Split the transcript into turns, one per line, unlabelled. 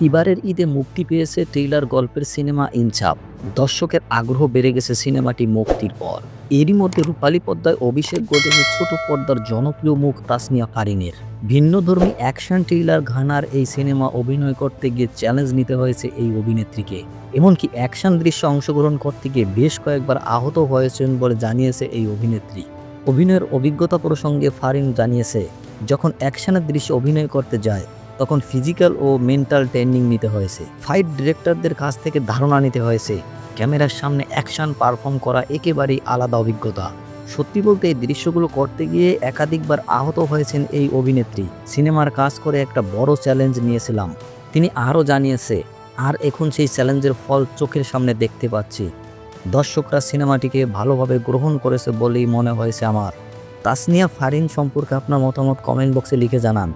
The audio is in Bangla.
এবারের ঈদে মুক্তি পেয়েছে ট্রেইলার গল্পের সিনেমা ইনসাফ দর্শকের আগ্রহ বেড়ে গেছে সিনেমাটি মুক্তির পর। এরই মধ্যে রূপালী পর্দায় অভিষেক ঘটেছে ছোট পর্দার জনপ্রিয় মুখ তাসনিয়া ফারিনের ভিন্নধর্মী অ্যাকশন ট্রেইলার ঘানার এই সিনেমা অভিনয় করতে গিয়ে চ্যালেঞ্জ নিতে হয়েছে এই অভিনেত্রীকে। এমনকি অ্যাকশন দৃশ্যে অংশগ্রহণ করতে গিয়ে বেশ কয়েকবার আহত হয়েছেন বলে জানিয়েছে এই অভিনেত্রী। অভিনয়ের অভিজ্ঞতা প্রসঙ্গে ফারিন জানিয়েছে, যখন অ্যাকশনের দৃশ্যে অভিনয় করতে যায় তখন ফিজিক্যাল ও মেন্টাল ট্রেনিং নিতে হয়েছে। ফাইট ডিরেক্টরদের কাছ থেকে ধারণা নিতে হয়েছে। ক্যামেরার সামনে অ্যাকশন পারফর্ম করা একেবারেই আলাদা অভিজ্ঞতা। সত্যি বলতে এই দৃশ্যগুলো করতে গিয়ে একাধিকবার আহত হয়েছেন এই অভিনেত্রী। সিনেমার কাজ করে একটা বড় চ্যালেঞ্জ নিয়েছিলাম। তিনি আরও জানিয়েছে, আর এখন সেই চ্যালেঞ্জের ফল চোখের সামনে দেখতে পাচ্ছি। দর্শকরা সিনেমাটিকে ভালোভাবে গ্রহণ করেছে বলেই মনে হয়েছে আমার। তাসনিয়া ফারিন সম্পর্কে আপনার মতামত কমেন্ট বক্সে লিখে জানান।